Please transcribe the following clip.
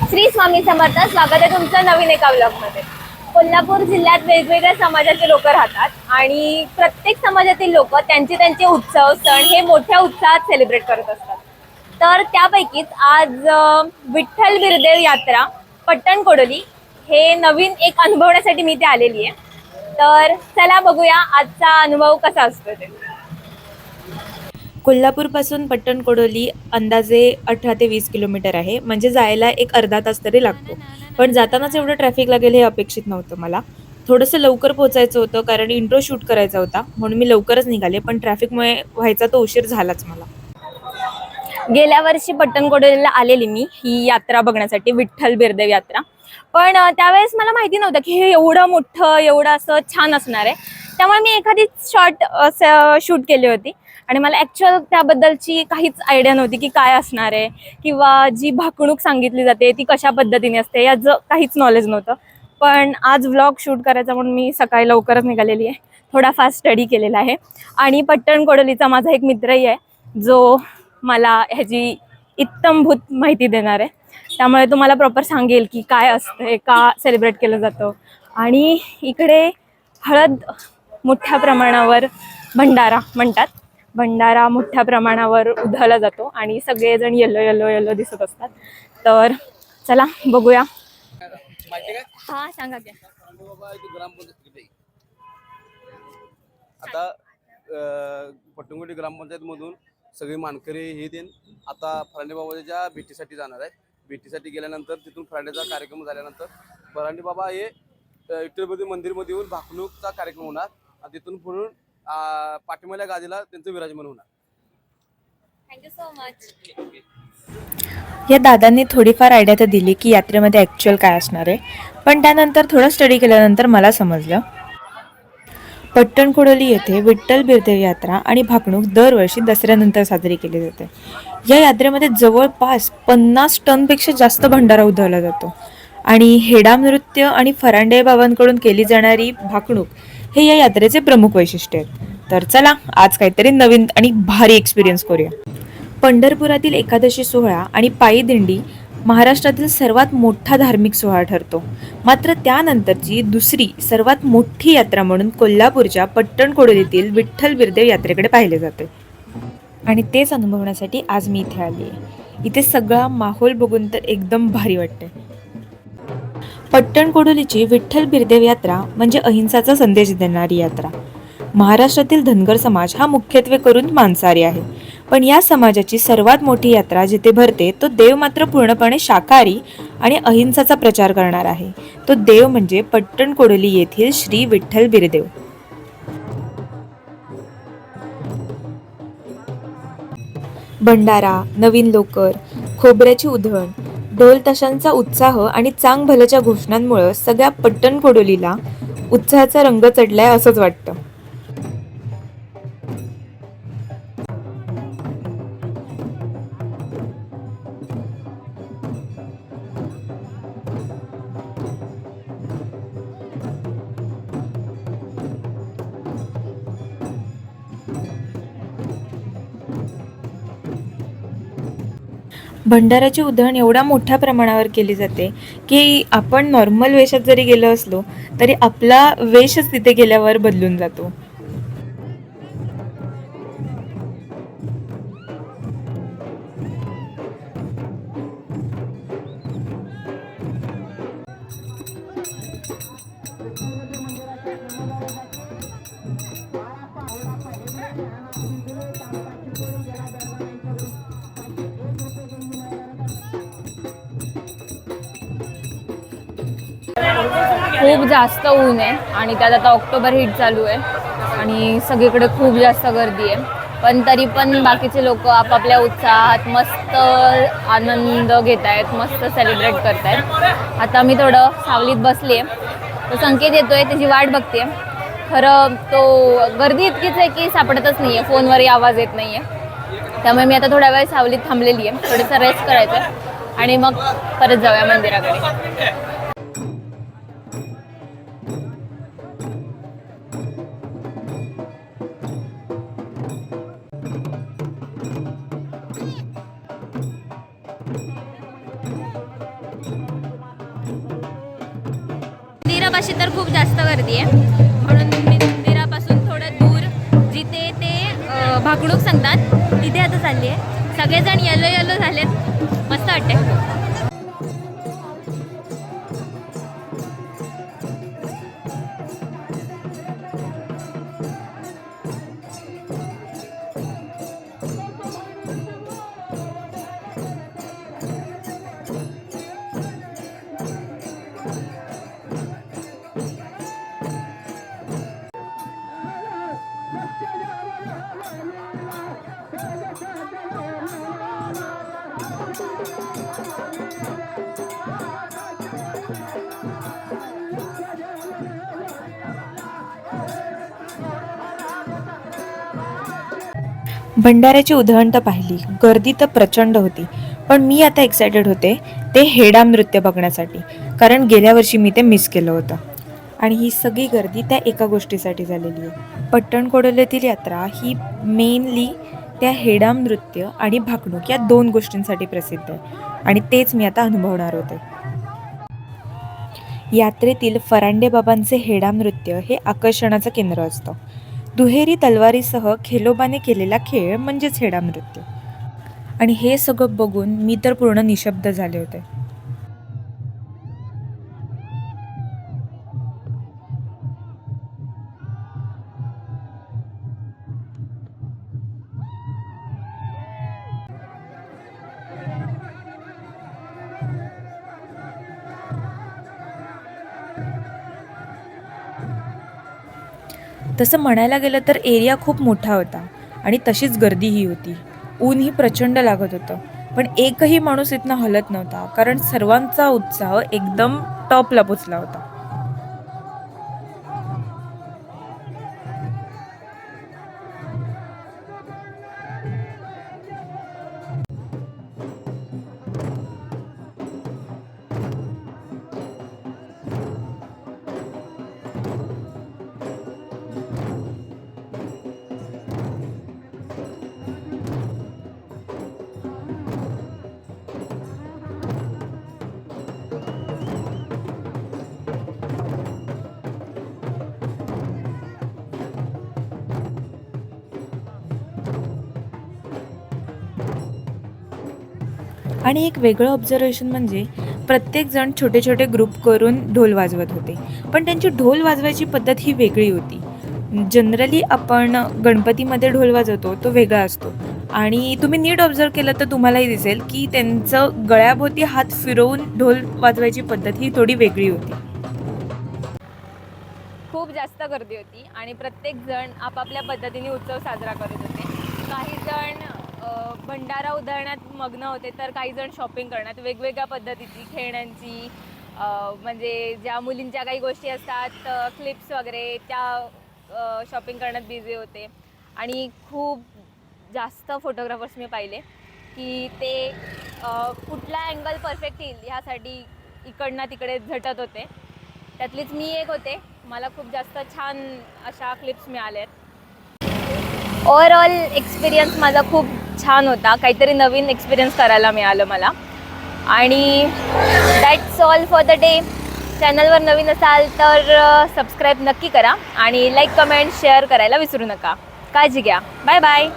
श्री स्वामी समर्थ स्वागत आहे तुमचं नवीन एका ब्लॉगमध्ये कोल्हापूर जिल्ह्यात वेगवेगळ्या समाजाचे लोक राहतात आणि प्रत्येक समाजातील लोक त्यांचे त्यांचे उत्सव सण हे मोठ्या उत्साहात सेलिब्रेट करत असतात. तर त्यापैकीच आज विठ्ठल बिरदेव यात्रा पट्टण कोडोली हे नवीन एक अनुभवण्यासाठी मी ते आलेली आहे. तर चला बघूया आजचा अनुभव कसा असतो ते. कोल्हापूरपासून पट्टण कोडोली अंदाजे अठरा ते वीस किलोमीटर आहे. म्हणजे जायला एक अर्धा तास तरी लागतो. पण जातानाच एवढं ट्रॅफिक लागेल हे अपेक्षित नव्हतं मला. थोडंसं लवकर पोहोचायचं होतं कारण इंट्रो शूट करायचा होता. म्हणून मी लवकरच निघाले पण ट्रॅफिकमुळे व्हायचा तो उशीर झालाच मला. गेल्या वर्षी पट्टणकोडेला आलेली मी. ही यात्रा बघण्यासाठी विठ्ठल बिरदेव यात्रा. पण त्यावेळेस मला माहिती नव्हतं की हे एवढं मोठं एवढं असं छान असणार आहे. त्यामुळे मी एखादी शॉर्ट शूट केली होती. आणि मला ॲक्च्युअल त्याबद्दलची काहीच आयडिया नव्हती की काय असणार आहे किंवा जी भाकणूक सांगितली जाते ती कशा पद्धतीने असते याचं काहीच नॉलेज नव्हतं. पण आज व्लॉग शूट करायचा म्हणून मी सकाळी लवकरच निघालेली आहे. थोडाफार स्टडी केलेला आहे. आणि पट्टण कोडोलीचा माझा एक मित्रही आहे जो मला ह्याची इत्तमभूत माहिती देणार आहे. त्यामुळे तुम्हाला प्रॉपर सांगेल की काय असतं का सेलिब्रेट केलं जातं. आणि इकडे हळद मोठ्या प्रमाणावर भंडारा म्हणतात. भंडारा मोठ्या प्रमाणावर उधळला जातो आणि सगळेजण येलो येलो येलो दिसत असतात. तर चला बघूया. हा सांगा की? आता पट्टणकोटी ग्रामपंचायत मधून सगळे मानकरी हे देन आता फरांडे बाबाच्या भेटीसाठी जाणार आहे भेटीसाठी गेल्यानंतर तिथून फरांडेचा कार्यक्रम झाल्यानंतर फरांडे बाबा हे विठ्ठलपती मंदिरमध्ये येऊन भाकणूकचा कार्यक्रम होणार. आणि तिथून पुढून अं, पाठीमाल्या गादीला त्यांचं विराजमान होणार. थँक्यू सो मच या दादांनी थोडीफार आयडिया तर दिली की यात्रेमध्ये ॲक्च्युअल काय असणार आहे. पण त्यानंतर थोडं स्टडी केल्यानंतर मला समजलं. पट्टण कोडोली येथे विठ्ठल बिरदेव यात्रा आणि भाकणूक दरवर्षी दसऱ्यानंतर साजरी केली जाते. या यात्रेमध्ये जवळपास पन्नास टनपेक्षा जास्त भंडारा उधळला जातो. आणि हेडाम नृत्य आणि फरांडे बाबांकडून केली जाणारी भाकणूक हे या यात्रेचे प्रमुख वैशिष्ट्य आहेत. तर चला आज काहीतरी नवीन आणि भारी एक्सपिरियन्स करूया. पंढरपुरातील एकादशी सोहळा आणि पायी दिंडी महाराष्ट्रातील सर्वात मोठा धार्मिक सोहळा ठरतो. मात्र त्यानंतरची दुसरी सर्वात मोठी यात्रा म्हणून कोल्हापूरच्या पट्टणकोडोलीतील विठ्ठल बिरदेव यात्रेकडे पाहिले जाते. आणि तेच अनुभवण्यासाठी आज मी इथे आली आहे इथे सगळा माहोल बघून तर एकदम भारी वाटते पट्टण कोडोलीची विठ्ठल बिरदेव यात्रा म्हणजे अहिंसाचा संदेश देणारी यात्रा. महाराष्ट्रातील धनगर समाज हा मुख्यत्वे करून मांसाहारी आहे. पण या समाजाची सर्वात मोठी यात्रा जिथे भरते तो देव मात्र पूर्णपणे शाकाहारी आणि अहिंसाचा प्रचार करणार आहे. तो देव म्हणजे पट्टण कोडोली येथील श्री विठ्ठल बिरदेव. भंडारा नवीन लोकर खोबऱ्याची उधळण ढोल ताशांचा उत्साह आणि चांग भल्याच्या घोषणांमुळं सगळ्या पट्टण कोडोलीला उत्साहाचा रंग चढलाय असंच वाटतं. भंडाराची उधळण एवढ्या मोठ्या प्रमाणावर केली जाते की आपण नॉर्मल वेशात जरी गेलो असलो तरी आपला वेशच तिथे गेल्यावर बदलून जातो. खूप जास्त ऊन आहे आणि त्यात आता ऑक्टोबर हिट चालू आहे आणि सगळीकडे खूप जास्त गर्दी आहे. पण तरी पण बाकीचे लोक आपापल्या उत्साहात मस्त आनंद घेत आहेत मस्त सेलिब्रेट करत आहेत. आता मी थोडं सावलीत बसली आहे तो संकेत येतोय त्याची वाट बघते खरं तो गर्दी इतकीच आहे की सापडतच नाही आहे फोनवरही आवाज येत नाही आहे त्यामुळे मी आता थोड्या वेळ सावलीत थांबलेली आहे थोडंसं रेस्ट करायचं आहे आणि मग परत जाऊया मंदिराकडे. मंदिरापाशी तर खूप जास्त गर्दी आहे. म्हणून मी मंदिरापासून थोडं दूर जिथे ते अ, भाकडूक सांगतात तिथे आता चालली आहे. सगळेजण येलो येलो झालेत. मस्त वाटते भंडाऱ्याची उधळण तर पाहिली गर्दी तर प्रचंड होती पण मी आता एक्सायटेड होते ते हेडाम नृत्य बघण्यासाठी कारण गेल्या वर्षी मी ते मिस केलं होतं. आणि ही सगळी गर्दी त्या एका गोष्टीसाठी झालेली आहे. पट्टणकोडोलीतील यात्रा ही मेनली त्या हेडाम नृत्य आणि भाकणूक या दोन गोष्टींसाठी प्रसिद्ध आहे. आणि तेच मी आता अनुभवणार होते. यात्रेतील फरांडे बाबांचे हेडाम नृत्य हे आकर्षणाचं केंद्र असतं. दुहेरी तलवारीसह खेलोबाने केलेला खेळ म्हणजेच हेडाम नृत्य. आणि हे सगळं बघून मी तर पूर्ण निशब्द झाले होते. तसं म्हणायला गेलं तर एरिया खूप मोठा होता आणि तशीच गर्दीही होती. ऊनही प्रचंड लागत होतं. पण एकही माणूस इथनं हलत नव्हता कारण सर्वांचा उत्साह एकदम टॉपला पोचला होता. आणि एक वेगळं ऑब्झर्वेशन म्हणजे प्रत्येकजण छोटे छोटे ग्रुप करून ढोल वाजवत होते. पण त्यांची ढोल वाजवायची पद्धत ही वेगळी होती. जनरली आपण गणपतीमध्ये ढोल वाजवतो तो वेगळा असतो. आणि तुम्ही नीट ऑब्झर्व केलं तर तुम्हालाही दिसेल की त्यांचं गळ्याभोवती हात फिरवून ढोल वाजवायची पद्धत ही थोडी वेगळी होती. खूप जास्त गर्दी होती आणि प्रत्येक जण आपापल्या पद्धतीने उत्सव साजरा करत होते. काही जण भंडारा उधळण्यात मग्न होते तर काही जण शॉपिंग करण्यात वेगवेगळ्या पद्धतीची खेळण्यांची म्हणजे ज्या मुलींच्या काही गोष्टी असतात क्लिप्स वगैरे त्या शॉपिंग करण्यात बिझी होते. आणि खूप जास्त फोटोग्राफर्स मी पाहिले की ते कुठला अँगल परफेक्ट येईल ह्यासाठी इकडनं तिकडे झटत होते. त्यातलीच मी एक होते. मला खूप जास्त छान अशा क्लिप्स मिळाल्यात ओवरऑल एक्सपिरियन्स माझा खूप छान होता. काहीतरी नवीन एक्सपिरियन्स करायला मिळालं मला. आणि that's all for the day चॅनलवर नवीन असाल तर सबस्क्राईब नक्की करा. आणि लाईक कमेंट शेअर करायला विसरू नका. काळजी घ्या. Bye bye